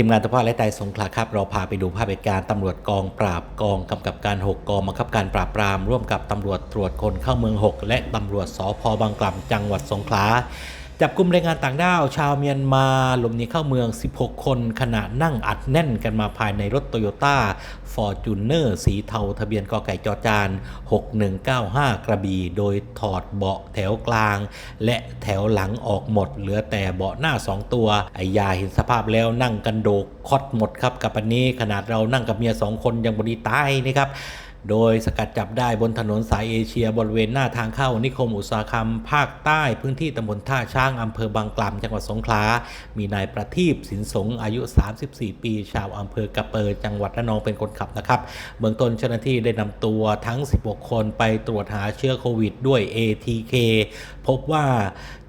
ทีมงานตะพาและไตสงขลาครับ เราพาไปดูภาพเหตุการณ์ตำรวจกองปราบกองกำกับการ 6 กองบังคับการปราบปราม ร่วมกับตำรวจตรวจคนเข้าเมือง 6 และตำรวจสพบางกล่ำจังหวัดสงขลา จับกลุ่มแรงงานต่างด้าวชาวเมียนมาหลบหนีเข้าเมือง 16 คนขณะนั่งอัดแน่นกันมาภายในรถโตโยต้าฟอร์จูเนอร์สีเทาทะเบียนกอไก่จอจาน 6195 กระบี่ โดยถอดเบาะแถวกลาง และแถวหลังออกหมด เหลือแต่เบาะหน้า 2 ตัวไอ้ยาเห็นสภาพแล้วนั่งกันโดกคอดหมดครับกับอันนี้ขนาดเรานั่งกับเมียสองคนยังบดีตายนี่ครับ โดยสกัดจับได้บนถนนสายเอเชียบริเวณหน้าทางเข้านิคมอุตสาหกรรม ภาคใต้พื้นที่ตำบลท่าช้างอำเภอบางกล่ำจังหวัดสงขลา มีนายประทีปสินสงอายุ 34 ปี ชาวอำเภอกระเปอร์จังหวัดระนองเป็นคนขับนะครับ เบื้องต้นเจ้าหน้าที่ได้นำตัวทั้ง 16 คนไปตรวจหาเชื้อโควิดด้วย ATK พบว่า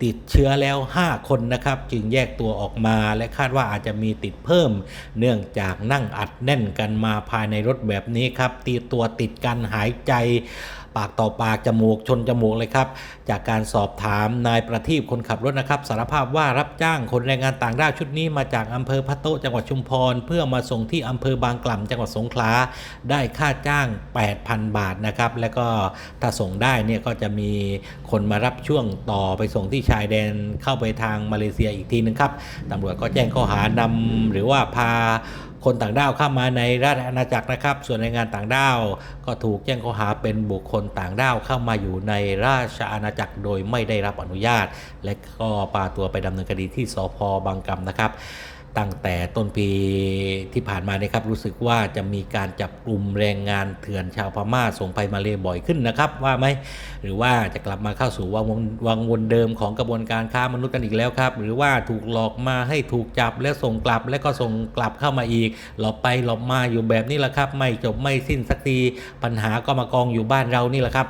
ติดเชื้อแล้ว 5 คนนะครับ จึงแยกตัวออกมาและคาดว่าอาจจะมีติดเพิ่ม เนื่องจากนั่งอัดแน่นกันมาภายในรถแบบนี้ครับตีตัวติดกันหายใจ ปากต่อปากจมูกชนจมูกเลยครับ จากการสอบถามนายประทีปคนขับรถนะครับสารภาพว่ารับจ้างคนแรงงานต่างด้าวชุดนี้มาจากอำเภอพะโต๊ะจังหวัดชุมพร เพื่อมาส่งที่อำเภอบางกล่ำจังหวัดสงขลาได้ค่าจ้าง 8,000 บาทนะครับแล้วก็ถ้าส่งได้เนี่ยก็จะมีคนมารับช่วงต่อไปส่งที่ชายแดนเข้าไปทางมาเลเซียอีกทีนึงครับตำรวจก็แจ้งข้อหานำหรือว่าพาคนต่างด้าวเข้ามาในราชอาณาจักรนะครับ ส่วนแรงงานต่างด้าวก็ถูกแจ้งข้อหาเป็นบุคคลต่างด้าวเข้ามาอยู่ในราชอาณาจักรโดยไม่ได้รับอนุญาต และก็ปาตัวไปดำเนินคดีที่สพบางกำนะครับ ตั้งแต่ต้นปีที่ผ่านมานะครับรู้สึกว่าจะมีการจับกลุ่มแรงงานเถื่อนชาวพม่าส่งไปมาเลบ่อยขึ้นนะครับ ว่าไหมหรือว่าจะกลับมาเข้าสู่วังวนวังวนเดิมของกระบวนการค้ามนุษย์กันอีกแล้วครับ หรือว่าถูกหลอกมาให้ถูกจับแล้วส่งกลับแล้วก็ส่งกลับเข้ามาอีก หลอกไปหลอกมาอยู่แบบนี้แหละครับ ไม่จบไม่สิ้นสักทีปัญหาก็มากองอยู่บ้านเรานี่แหละครับ